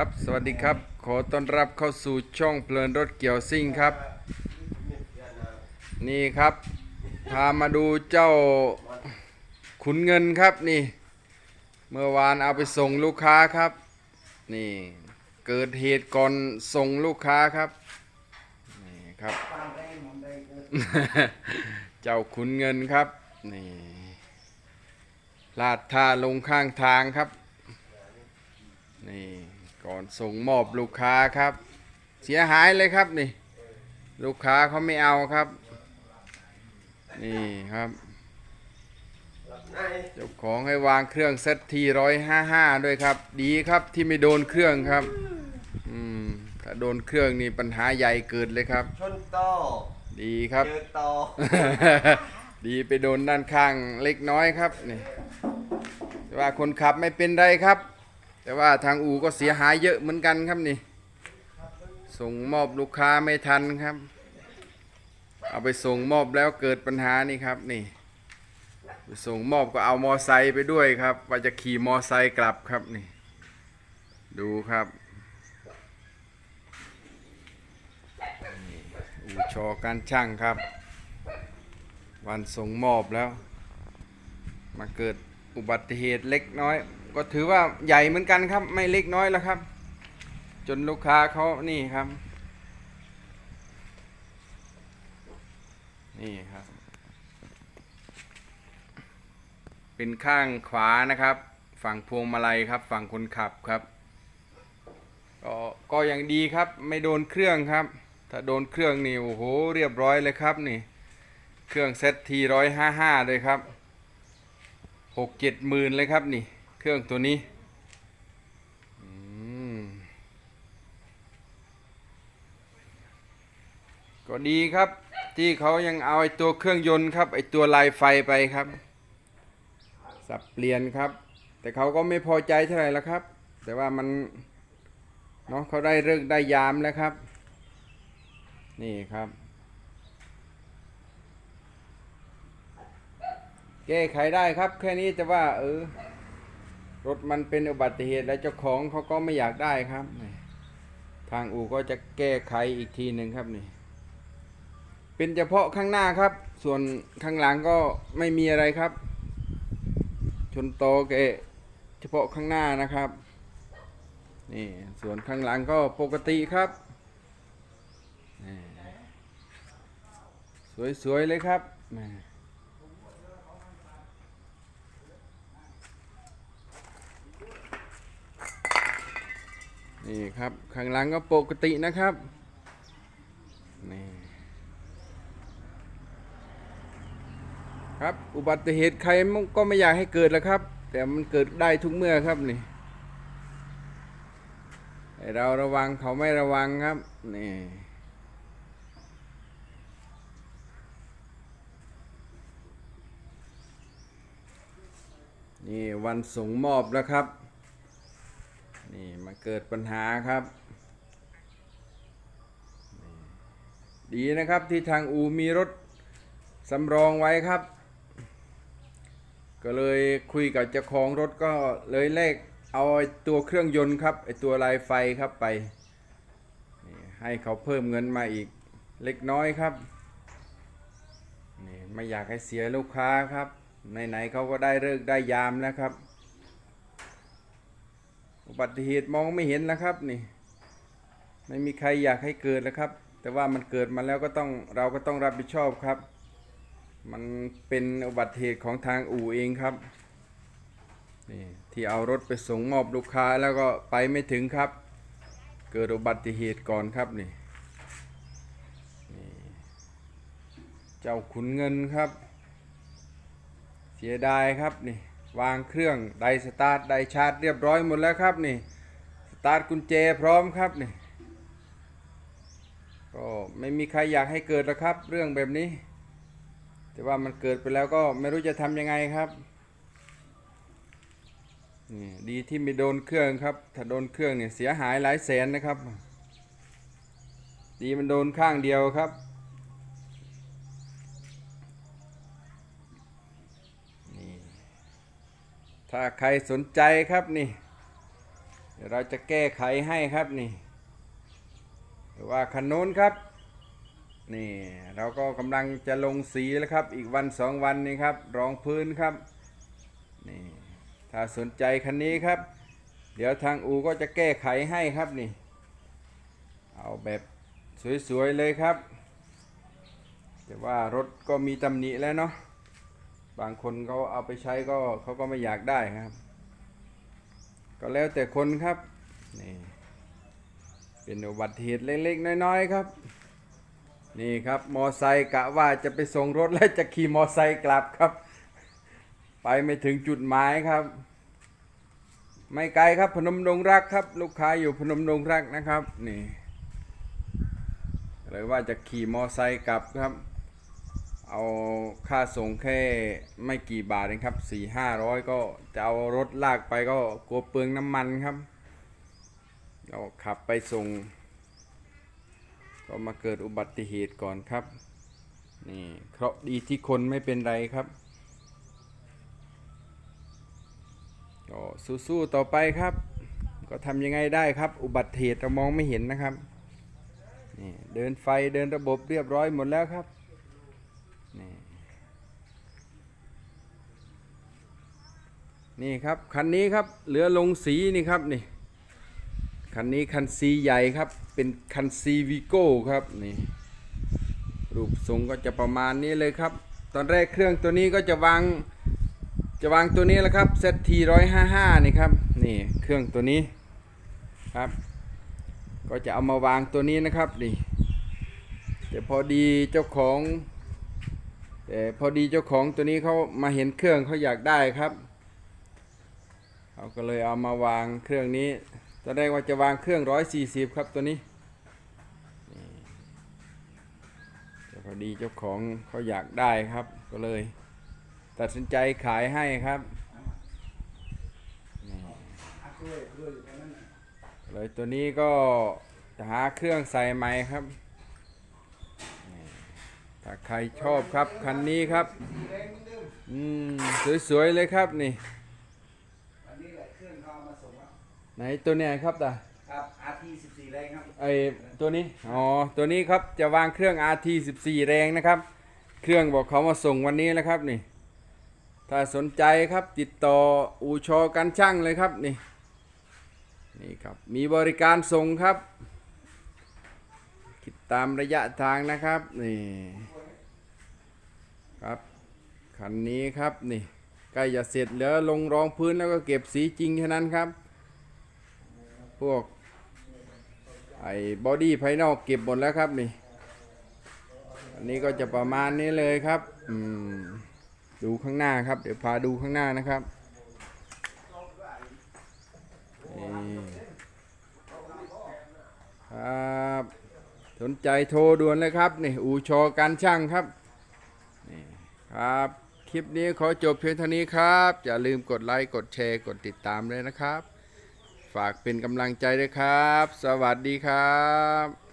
ครับ สวัสดีครับ ขอต้อนรับเข้าสู่ช่องเพลินรถเกี่ยวซิ่งครับ นี่ครับ พามาดูเจ้าขุนเงินครับนี่ เมื่อวานเอาไปส่งลูกค้าครับ นี่เกิดเหตุก่อนส่งลูกค้าครับ นี่ครับ เจ้าขุนเงินครับ นี่ลาดท่าลงข้างทางครับ นี่ ก่อนส่งมอบลูกค้าครับ เสียหายเลยครับนี่ ลูกค้าเขาไม่เอาครับ นี่ครับเจ้าของให้วางเครื่องเซตทีร้อยห้าห้าด้วยครับ ดีครับที่ไม่โดนเครื่องครับ อืมถ้าโดนเครื่องนี่ปัญหาใหญ่เกิดเลยครับ ชนต่อดีครับ เจอต่อดีไปโดนด้านข้างเล็กน้อยครับนี่แต่ว่าคนขับไม่เป็นไรครับ แต่ว่าทางอู่ก็เสียหายเยอะเหมือนกันครับนี่ ส่งมอบลูกค้าไม่ทันครับ เอาไปส่งมอบแล้วเกิดปัญหานี่ครับนี่ ส่งมอบก็เอามอไซค์ไปด้วยครับ ว่าจะขี่มอไซค์กลับครับนี่ ดูครับอู่ชอการช่างครับ วันส่งมอบแล้ว มาเกิด อุบัติเหตุเล็กน้อย ก็ถือว่าใหญ่เหมือนกันครับ ไม่เล็กน้อยแล้วครับ จนลูกค้าเขานี่ครับ นี่ครับ เป็นข้างขวานะครับ ฝั่งพวงมาลัยครับ ฝั่งคนขับครับ ก็ก็ยังดีครับ ไม่โดนเครื่องครับ ถ้าโดนเครื่องนี่โอ้โหเรียบร้อยเลยครับนี่ เครื่องเซตทีร้อยห้าห้าเลยครับ หกเจ็ดหมื่นเลยครับนี่ เครื่องตัวนี้ก็ดีครับ ที่เขายังเอาไอตัวเครื่องยนต์ครับ ไอตัวลายไฟไปครับ สับเปลี่ยนครับ แต่เขาก็ไม่พอใจเท่าไหร่ล้วครับ แต่ว่ามันเนาะเขาได้เลิกได้ยามแล้วครับ นี่ครับ แก้ไขได้ครับ แค่นี้แต่ว่า เออ รถมันเป็นอุบัติเหตุแล้วเจ้าของเขาก็ไม่อยากได้ครับ ทางอู่ก็จะแก้ไขอีกทีหนึ่งครับนี่ เป็นเฉพาะข้างหน้าครับ ส่วนข้างหลังก็ไม่มีอะไรครับ ชนโตแกเฉพาะข้างหน้านะครับ นี่ส่วนข้างหลังก็ปกติครับนี่สวยๆเลยครับแหม่ นี่ครับ ข้างหลังก็ปกตินะครับ นี่ครับ อุบัติเหตุใครก็ไม่อยากให้เกิดแล้วครับ แต่มันเกิดได้ทุกเมื่อครับนี่เราระวังเขาไม่ระวังครับ นี่นี่วันส่งมอบแล้วครับ มาเกิดปัญหาครับ ดีนะครับที่ทางอูมีรถสำรองไว้ครับ ก็เลยคุยกับเจ้าของรถก็เลยเลขเอาตัวเครื่องยนต์ครับไอตัวลายไฟครับไป ให้เขาเพิ่มเงินมาอีกเล็กน้อยครับนี่ไม่อยากให้เสียลูกค้าครับไหนๆเขาก็ได้เลิกได้ยามแล้วครับ อุบัติเหตุมองไม่เห็นแล้วครับนี่ไม่มีใครอยากให้เกิดแล้วครับ แต่ว่ามันเกิดมาแล้วก็ต้องเราก็ต้องรับผิดชอบครับ มันเป็นอุบัติเหตุของทางอู่เองครับนี่ที่เอารถไปส่งมอบลูกค้าแล้วก็ไปไม่ถึงครับ เกิดอุบัติเหตุก่อนครับนี่นี่เจ้าขุนเงินครับ เสียดายครับนี่ วางเครื่องไดสตาร์ทไดชาร์จเรียบร้อยหมดแล้วครับนี่สตาร์ทกุญแจพร้อมครับนี่ก็ไม่มีใครอยากให้เกิดแล้วครับ เรื่องแบบนี้ แต่ว่ามันเกิดไปแล้วก็ไม่รู้จะทำยังไงครับนี่ดีที่ไม่โดนเครื่องครับ ถ้าโดนเครื่องเนี่ยเสียหายหลายแสนนะครับ ดีมันโดนข้างเดียวครับ ถ้าใครสนใจครับนี่ เดี๋ยวเราจะแก้ไขให้ครับนี่หรือว่าคันโน้นครับ นี่เราก็กำลังจะลงสีแล้วครับ อีกวันสองวันนี้ครับ รองพื้นครับนี่ถ้าสนใจคันนี้ครับ เดี๋ยวทางอูก็จะแก้ไขให้ครับนี่ เอาแบบสวยๆเลยครับ แต่ว่ารถก็มีตำหนิแล้วเนาะ บางคนเขาเอาไปใช้ก็เขาก็ไม่อยากได้ครับ ก็แล้วแต่คนครับนี่เป็นอุบัติเหตุเล็กๆ น้อยๆครับ นี่ครับมอไซค์กะว่าจะไปส่งรถแล้วจะขี่มอไซค์กลับครับ ไปไม่ถึงจุดหมายครับ ไม่ไกลครับพนมดงรักครับ ลูกค้าอยู่พนมดงรักนะครับนี่เลยว่าจะขี่มอไซค์กลับครับ เอาค่าส่งแค่ไม่กี่บาทเองครับสี่ห้าร้อยก็จะเอารถลากไปก็กลัวเปลืองน้ำมันครับเราขับไปส่ง ก็มาเกิดอุบัติเหตุก่อนครับ นี่เคราะดีที่คนไม่เป็นไรครับก็สู้ๆต่อไปครับ ก็ทำยังไงได้ครับ อุบัติเหตุเรามองไม่เห็นนะครับนี่เดินไฟเดินระบบเรียบร้อยหมดแล้วครับ นี่ครับคันนี้ครับเหลือลงสีนี่ครับนี่คันนี้คันซีใหญ่ครับเป็นคันซีวีโก้ครับนี่รูปทรงก็จะประมาณนี้เลยครับ ตอนแรกเครื่องตัวนี้ก็จะวางจะวางตัวนี้แหละครับเซตทีร้อยห้าห้านี่ครับนี่เครื่องตัวนี้ครับ ก็จะเอามาวางตัวนี้นะครับนี่แต่พอดีเจ้าของแต่พอดีเจ้าของตัวนี้เขามาเห็นเครื่องเขาอยากได้ครับ เขาก็เลยเอามาวางเครื่องนี้ตอนแรกว่าจะวางเครื่องร้อยสี่สิบครับตัวนี้แต่พอดีเจ้าของเขาอยากได้ครับ ก็เลย ตัดสินใจขายให้ครับเลยตัวนี้ก็จะหาเครื่องใส่ใหม่ครับ ถ้าใครชอบครับคันนี้ครับ อืม สวย ๆ เลยครับนี่ ไหนตัวเนี้ยครับตาครับ RT 14แรงครับไอตัวนี้อ๋อตัวนี้ครับจะวางเครื่อง RT 14 แรงนะครับ เครื่องบอกเขามาส่งวันนี้แล้วครับนี่ ถ้าสนใจครับติดต่ออูชอกันช่างเลยครับนี่นี่ครับมีบริการส่งครับ คิดตามระยะทางนะครับนี่ครับคันนี้ครับนี่ใกล้จะเสร็จเหลือลงรองพื้นแล้วก็เก็บสีจริงแค่นั้นครับ พวกไอ้บอดี้ภายนอกเก็บหมดแล้วครับนี่อันนี้ก็จะประมาณนี้เลยครับอืมดูข้างหน้าครับ เดี๋ยวพาดูข้างหน้านะครับครับสนใจโทรด่วนเลยครับนี่อูชอการช่างครับนี่ครับ คลิปนี้ขอจบเพียงเท่านี้ครับ อย่าลืมกดไลค์ กดแชร์ กดติดตามเลยนะครับ ฝากเป็นกำลังใจด้วยครับ สวัสดีครับ